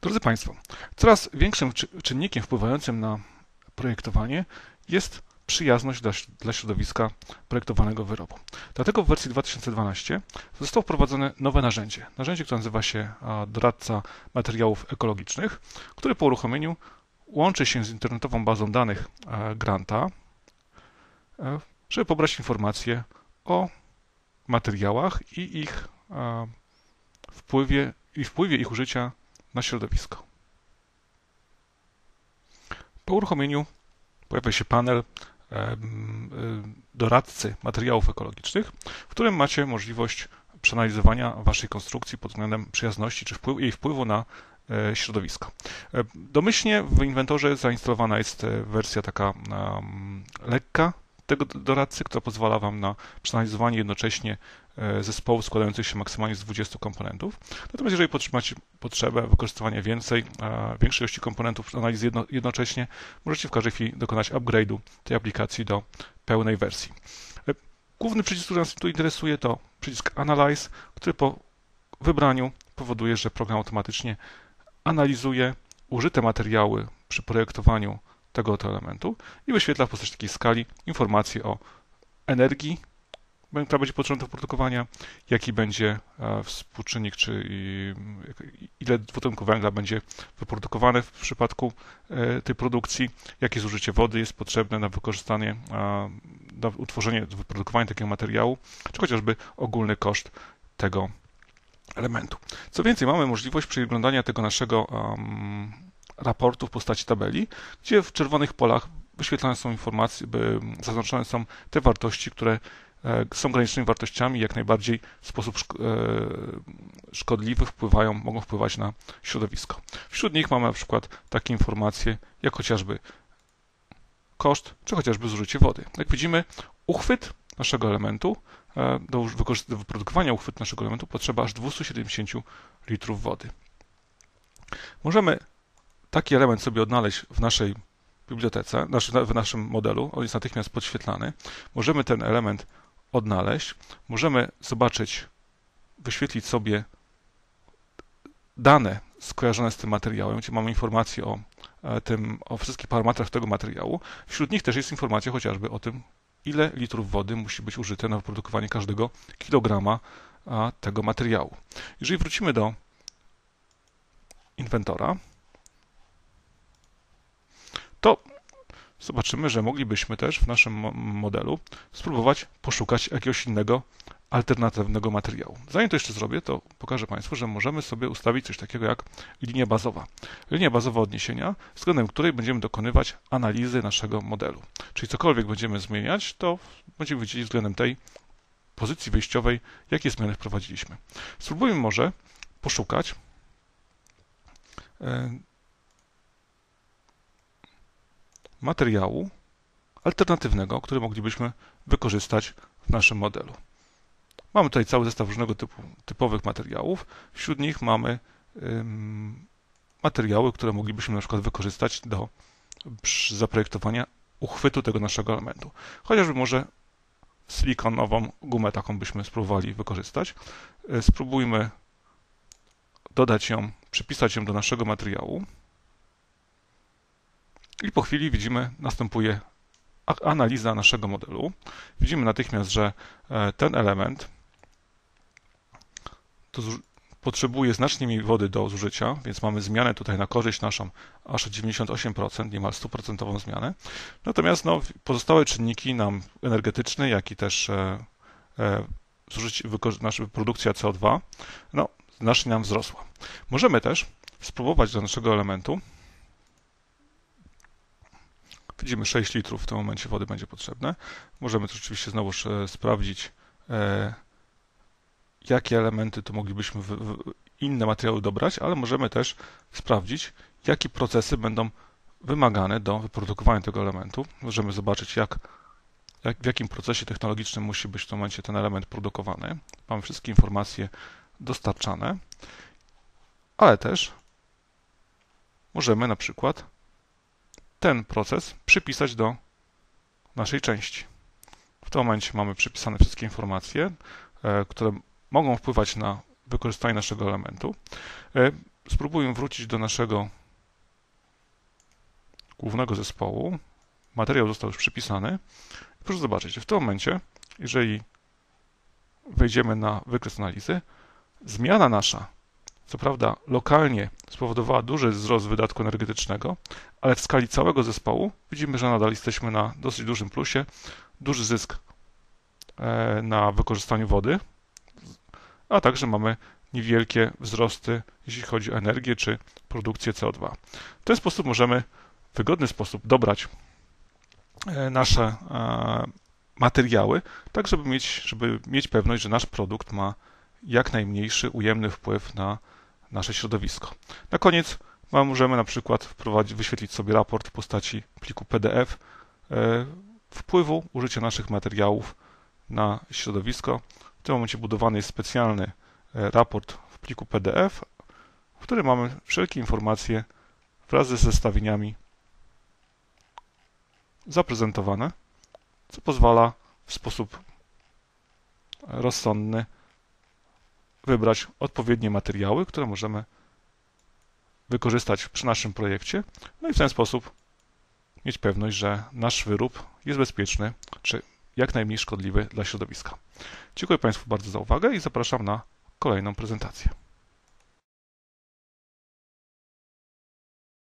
Drodzy Państwo, coraz większym czynnikiem wpływającym na projektowanie jest przyjazność dla, dla środowiska projektowanego wyrobu. Dlatego w wersji 2012 zostało wprowadzone nowe narzędzie. Narzędzie, które nazywa się doradca materiałów ekologicznych, które po uruchomieniu łączy się z internetową bazą danych Granta, żeby pobrać informacje o materiałach i ich wpływie, i wpływie ich użycia na środowisko. Po uruchomieniu pojawia się panel doradcy materiałów ekologicznych, w którym macie możliwość przeanalizowania waszej konstrukcji pod względem przyjazności czy wpływ, jej wpływu na e, środowisko. E, domyślnie w inwentorze zainstalowana jest e, wersja taka lekka, tego doradcy, która pozwala Wam na przeanalizowanie jednocześnie e, zespołu składających się maksymalnie z 20 komponentów. Natomiast jeżeli macie potrzebę wykorzystywania więcej, większej ilości komponentów analizy jedno, jednocześnie, możecie w każdej chwili dokonać upgrade'u tej aplikacji do pełnej wersji. E, główny przycisk, który nas tu interesuje, to przycisk Analyze, który po wybraniu powoduje, że program automatycznie analizuje użyte materiały przy projektowaniu tego oto elementu i wyświetla w postaci takiej skali informacje o energii, która będzie potrzebna do produkowania, jaki będzie e, współczynnik, czy ile dwutlenku węgla będzie wyprodukowane w przypadku e, tej produkcji, jakie zużycie wody jest potrzebne na wykorzystanie, na utworzenie, wyprodukowanie takiego materiału, czy chociażby ogólny koszt tego elementu. Co więcej, mamy możliwość przeglądania tego naszego um, raportu w postaci tabeli, gdzie w czerwonych polach wyświetlane są informacje, zaznaczone są te wartości, które e, są granicznymi wartościami, jak najbardziej w sposób e, szkodliwy wpływają, mogą wpływać na środowisko. Wśród nich mamy na przykład takie informacje, jak chociażby koszt, czy chociażby zużycie wody. Jak widzimy, uchwyt naszego elementu, e, do wyprodukowania uchwytu naszego elementu potrzeba aż 270 litrów wody. Możemy taki element sobie odnaleźć w naszej bibliotece, w naszym modelu, on jest natychmiast podświetlany. Możemy ten element odnaleźć, możemy zobaczyć, wyświetlić sobie dane skojarzone z tym materiałem, gdzie mamy informacje o e, tym, o wszystkich parametrach tego materiału. Wśród nich też jest informacja chociażby o tym, ile litrów wody musi być użyte na wyprodukowanie każdego kilograma tego materiału. Jeżeli wrócimy do inwentora, to zobaczymy, że moglibyśmy też w naszym modelu spróbować poszukać jakiegoś innego alternatywnego materiału. Zanim to jeszcze zrobię, to pokażę Państwu, że możemy sobie ustawić coś takiego jak linia bazowa. Linia bazowa odniesienia, względem której będziemy dokonywać analizy naszego modelu. Czyli cokolwiek będziemy zmieniać, to będziemy widzieli względem tej pozycji wyjściowej, jakie zmiany wprowadziliśmy. Spróbujmy może poszukać e, materiału alternatywnego, który moglibyśmy wykorzystać w naszym modelu. Mamy tutaj cały zestaw różnego typu typowych materiałów. Wśród nich mamy ym, materiały, które moglibyśmy na przykład wykorzystać do zaprojektowania uchwytu tego naszego elementu. Chociażby może silikonową gumę taką byśmy spróbowali wykorzystać. Y, spróbujmy dodać ją, przypisać ją do naszego materiału. I po chwili widzimy, następuje analiza naszego modelu. Widzimy natychmiast, że e, ten element potrzebuje znacznie mniej wody do zużycia, więc mamy zmianę tutaj na korzyść naszą aż o 98%, niemal 100% zmianę. Natomiast no, pozostałe czynniki nam energetyczne, jak i też e, e, zużycie, nasza produkcja CO2, no, znacznie nam wzrosła. Możemy też spróbować do naszego elementu Widzimy 6 litrów w tym momencie wody będzie potrzebne. Możemy też oczywiście znowu e, sprawdzić, e, jakie elementy tu moglibyśmy inne materiały dobrać, ale możemy też sprawdzić, jakie procesy będą wymagane do wyprodukowania tego elementu. Możemy zobaczyć, jak, jak, w jakim procesie technologicznym musi być w tym momencie ten element produkowany. Mamy wszystkie informacje dostarczane, ale też możemy na przykład ten proces przypisać do naszej części. W tym momencie mamy przypisane wszystkie informacje, e, które mogą wpływać na wykorzystanie naszego elementu. E, spróbujmy wrócić do naszego głównego zespołu. Materiał został już przypisany. Proszę zobaczyć, w tym momencie, jeżeli wejdziemy na wykres analizy, zmiana nasza, co prawda lokalnie spowodowała duży wzrost wydatku energetycznego, ale w skali całego zespołu widzimy, że nadal jesteśmy na dosyć dużym plusie, duży zysk e, na wykorzystaniu wody, a także mamy niewielkie wzrosty, jeśli chodzi o energię czy produkcję CO2. W ten sposób możemy w wygodny sposób dobrać e, nasze e, materiały, tak żeby mieć, żeby mieć pewność, że nasz produkt ma jak najmniejszy ujemny wpływ na nasze środowisko. Na koniec możemy na przykład wyświetlić sobie raport w postaci pliku PDF e, wpływu użycia naszych materiałów na środowisko. W tym momencie budowany jest specjalny e, raport w pliku PDF, w którym mamy wszelkie informacje wraz ze zestawieniami zaprezentowane, co pozwala w sposób rozsądny wybrać odpowiednie materiały, które możemy wykorzystać przy naszym projekcie, no i w ten sposób mieć pewność, że nasz wyrób jest bezpieczny, czy jak najmniej szkodliwy dla środowiska. Dziękuję Państwu bardzo za uwagę i zapraszam na kolejną prezentację.